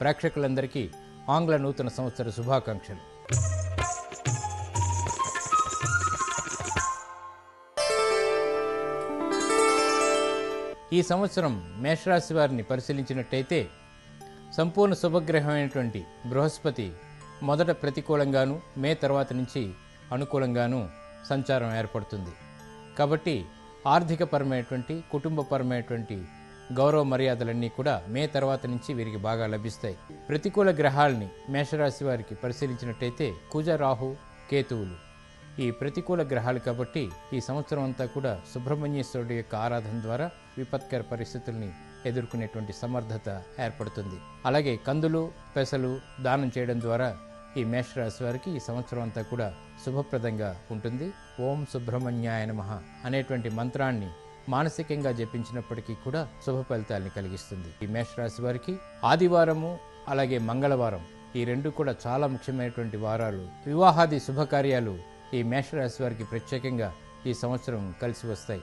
ప్రేక్షకులందరికీ ఆంగ్ల నూతన సంవత్సర శుభాకాంక్షలు. ఈ సంవత్సరం మేషరాశి వారిని పరిశీలించినట్టయితే సంపూర్ణ శుభగ్రహమైనటువంటి బృహస్పతి మొదట ప్రతికూలంగాను మే తర్వాత నుంచి అనుకూలంగాను సంచారం ఏర్పడుతుంది. కాబట్టి ఆర్థికపరమైనటువంటి కుటుంబపరమైనటువంటి గౌరవ మర్యాదలన్నీ కూడా మే తర్వాత నుంచి వీరికి బాగా లభిస్తాయి. ప్రతికూల గ్రహాల్ని మేషరాశి వారికి పరిశీలించినట్టయితే కుజ రాహు కేతువులు. ఈ ప్రతికూల గ్రహాలు కాబట్టి ఈ సంవత్సరం అంతా కూడా సుబ్రహ్మణ్యేశ్వరుడు యొక్క ఆరాధన ద్వారా విపత్కర పరిస్థితుల్ని ఎదుర్కొనేటువంటి సమర్థత ఏర్పడుతుంది. అలాగే కందులు పెసలు దానం చేయడం ద్వారా ఈ మేషరాశి వారికి ఈ సంవత్సరం అంతా కూడా శుభప్రదంగా ఉంటుంది. ఓం సుబ్రహ్మణ్యాయ నమ అనేటువంటి మంత్రాన్ని మానసికంగా జపించినప్పటికీ కూడా శుభ ఫలితాల్ని కలిగిస్తుంది. ఈ మేషరాశి వారికి ఆదివారము అలాగే మంగళవారం ఈ రెండు కూడా చాలా ముఖ్యమైనటువంటి వారాలు. వివాహాది శుభకార్యాలు ఈ మేషరాశి వారికి ప్రత్యేకంగా ఈ సంవత్సరం కలిసి వస్తాయి.